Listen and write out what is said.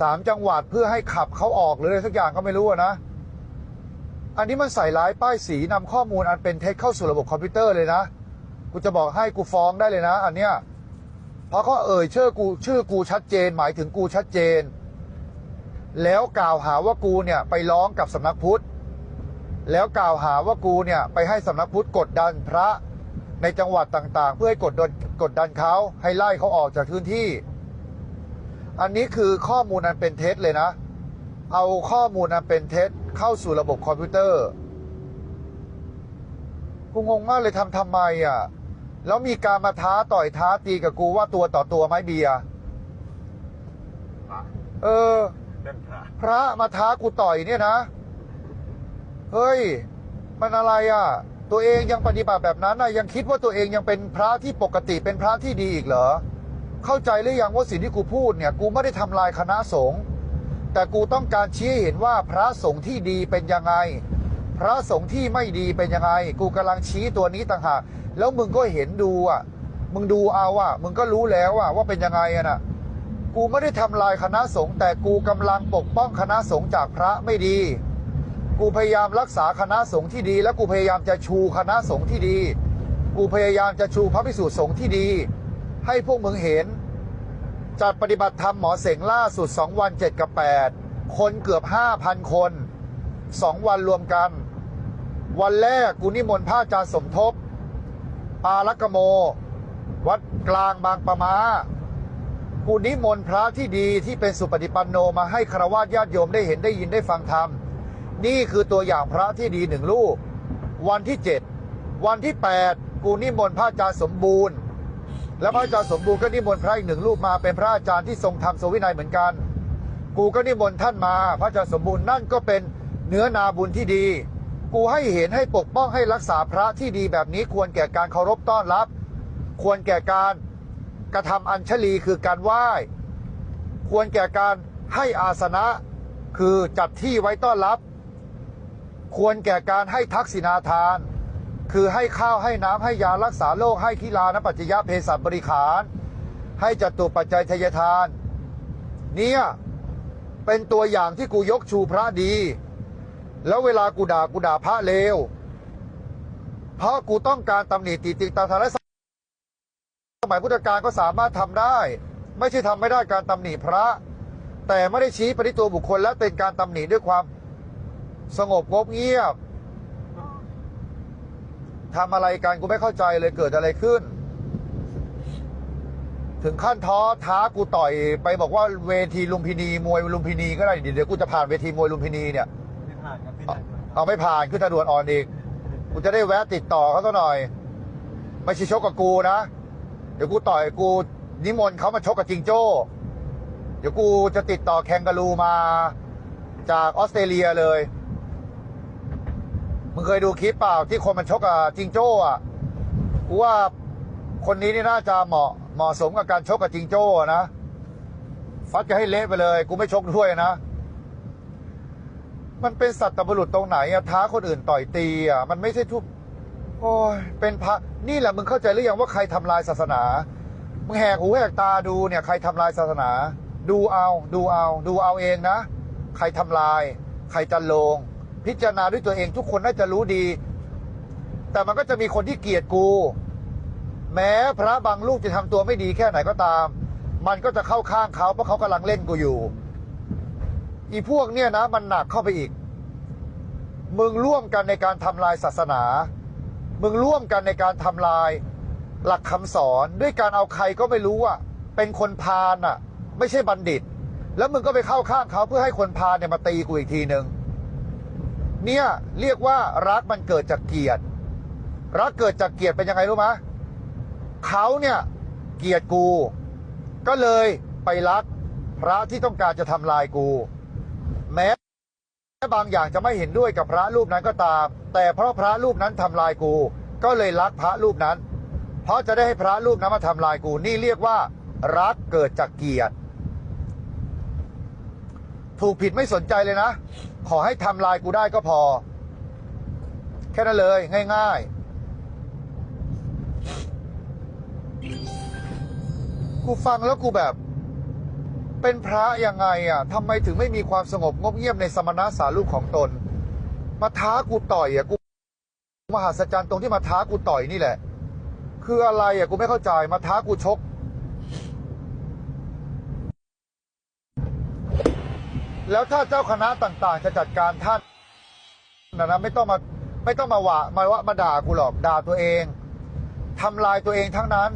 สามจังหวัดเพื่อให้ขับเขาออกหรืออะไรสักอย่างก็ไม่รู้นะ อันนี้มันใส่ร้ายป้ายสีนำข้อมูลอันเป็นเท็จเข้าสู่ระบบคอมพิวเตอร์เลยนะ กูจะบอกให้กูฟ้องได้เลยนะ อันเนี้ยเพราะเขาเอ่ยชื่อกูชื่อกูชัดเจน หมายถึงกูชัดเจน แล้วกล่าวหาว่ากูเนี่ยไปร้องกับสำนักพุทธ แล้วกล่าวหาว่ากูเนี่ยไปให้สำนักพุทธกดดันพระในจังหวัดต่างๆ เพื่อให้กดดันกดดันเขาให้ไล่เขาออกจากพื้นที่ อันนี้คือข้อมูลอันเป็นเท็จเลยนะ เอาข้อมูลอันเป็นเท็จเข้าสู่ระบบคอมพิวเตอร์กูงงมากเลยทำทำไมอะ แล้วมีการมาท้าต่อยท้าตีกับกูว่าตัวต่อตัวไหมเบียร์พระเออเรื่องพระพระมาท้ากูต่อยเนี่ยนะ เฮ้ย มันอะไรอะ ตัวเองยังปฏิบัติแบบนั้นน่ะยังคิดว่าตัวเองยังเป็นพระที่ปกติเป็นพระที่ดีอีกเหรอ เข้าใจหรือยังว่าสิ่งที่กูพูดเนี่ยกูไม่ได้ทำลายคณะสงฆ์แต่กูต้องการชี้ให้เห็นว่าพระสงฆ์ที่ดีเป็นยังไง พระสงฆ์ที่ไม่ดีเป็นยังไง กูกำลังชี้ตัวนี้ต่างหากแล้วมึงก็เห็นดูอะมึงดูเอาอะมึงก็รู้แล้วอะว่าเป็นยังไงอะนะกูไม่ได้ทำลายคณะสงฆ์แต่กูกำลังปกป้องคณะสงฆ์จากพระไม่ดี กูพยายามรักษาคณะสงฆ์ที่ดี และกูพยายามจะชูคณะสงฆ์ที่ดี กูพยายามจะชูพระพิสุสงฆ์ที่ดี ให้พวกมึงเห็น จัดปฏิบัติธรรมหมอเสงล่าสุด 2 วัน 7 กับ 8 คนเกือบ 5,000 คน 2 วันรวมกัน วันแรกกูนิมนต์พระอาจารย์สมทบ ปาลักโม วัดกลางบางปะมากูนิมนต์พระที่ดีที่เป็นสุปฏิปันโนมาให้ครวะญาติโยมได้เห็นได้ยินได้ฟังธรรม นี่คือตัวอย่างพระที่ดีหนึ่งรูปวันที่เจ็ดวันที่แปดกูนิมนต์พระอาจารย์สมบูรณ์ และพระอาจารย์สมบูรณ์ก็นิมนต์พระอีกหนึ่งรูปมาเป็นพระอาจารย์ที่ทรงธรรมทรงวินัยเหมือนกัน กูก็นิมนต์ท่านมา พระอาจารย์สมบูรณ์นั่นก็เป็นเนื้อนาบุญที่ดี กูให้เห็นให้ปกป้องให้รักษาพระที่ดีแบบนี้ควรแก่การเคารพต้อนรับ ควรแก่การกระทำอัญชลีคือการไหว้ ควรแก่การให้อาสนะคือจัดที่ไว้ต้อนรับ ควรแก่การให้ทักษิณาทาน คือให้ข้าวให้น้ำให้ยารักษาโรคให้กีฬานปัจจยะเภสัชบริขาร ให้จตุปัจจัยทยทาน เนี่ยเป็นตัวอย่างที่กูยกชูพระดี แล้วเวลากูด่ากูด่าพระเลวเพราะกูต้องการตำหนิติติตาทานและสมัยพุทธกาลก็สามารถทำได้ ไม่ใช่ทำไม่ได้การตำหนิพระ แต่ไม่ได้ชี้ไปที่ตัวบุคคลและเป็นการตำหนิด้วยความสงบงบเงียบ ทำอะไรกันกูไม่เข้าใจเลยเกิดอะไรขึ้น ถึงขั้นท้อท้ากูต่อยไปบอกว่าเวทีลุมพินีมวยลุมพินีก็ได้เดี๋ยวกูจะผ่านเวทีมวยลุมพินีเนี่ยไม่ผ่านครับที่ไหนมาเอาไม่ผ่านขึ้นทางด่วนอ่อนอีกกูจะได้แวะติดต่อเขาสักหน่อย ไม่ใช่ชกกับกูนะ เดี๋ยวกูต่อยกูนิมนต์เขามาชกกับจิงโจ้ เดี๋ยวกูจะติดต่อแคนการูมาจากออสเตรเลียเลย มึงเคยดูคลิปเปล่าที่คนมันชกกับจิงโจ้อะกูว่าคนนี้นี่น่าจะเหมาะเหมาะสมกับการชกกับจิงโจ้นะฟัดจะให้เละไปเลย กูไม่ชกด้วยนะ มันเป็นสัตว์บุรุษตรงไหนอะท้าคนอื่นต่อยตีอะมันไม่ใช่ทุบโอ้ยเป็นพระนี่แหละมึงเข้าใจหรือยังว่าใครทำลายศาสนา มึงแหกหูแหกตาดูเนี่ยใครทำลายศาสนา ดูเอา ดูเอา ดูเอาเองนะ ใครทำลาย ใครจันลง พิจารณาด้วยตัวเองทุกคนน่าจะรู้ดี แต่มันก็จะมีคนที่เกลียดกู แม้พระบางรูปจะทำตัวไม่ดีแค่ไหนก็ตาม มันก็จะเข้าข้างเขาเพราะเขากำลังเล่นกูอยู่ อีพวกเนี่ยนะ มันหนักเข้าไปอีก มึงร่วมกันในการทำลายศาสนา มึงร่วมกันในการทำลายหลักคำสอนด้วยการเอาใครก็ไม่รู้อะเป็นคนพาลอะ ไม่ใช่บัณฑิต แล้วมึงก็ไปเข้าข้างเขาเพื่อให้คนพาลเนี่ยมาตีกูอีกทีหนึ่ง เนี่ยเรียกว่ารักมันเกิดจากเกียรติรักเกิดจากเกียรติเป็นยังไงรู้ไหมเขาเนี่ยเกลียดกู ก็เลยไปรักพระที่ต้องการจะทำลายกู แม้บางอย่างจะไม่เห็นด้วยกับพระรูปนั้นก็ตาม แต่เพราะพระรูปนั้นทำลายกู ก็เลยรักพระรูปนั้น เพราะจะได้ให้พระรูปนั้นมาทำลายกู นี่เรียกว่า รักเกิดจากเกียรติ ถูกผิดไม่สนใจเลยนะ ขอให้ทำลายกูได้ก็พอ แค่นั้นเลย ง่าย ๆ กูฟังแล้วกูแบบ เป็นพระยังไงอะทำไมถึงไม่มีความสงบงบเงียบในสมณะสารูปของตน มาท้ากูต่อยอะกูมหัศจรรย์ตรงที่มาท้ากูต่อยนี่แหละ คืออะไรอะกูไม่เข้าใจมาท้ากูชก แล้วถ้าเจ้าคณะต่างๆ จะจัดการท่านนะนะไม่ต้องมาไม่ต้องมาว่ามาว่ามาด่ากูหรอกด่าตัวเองทำลายตัวเองทั้งนั้น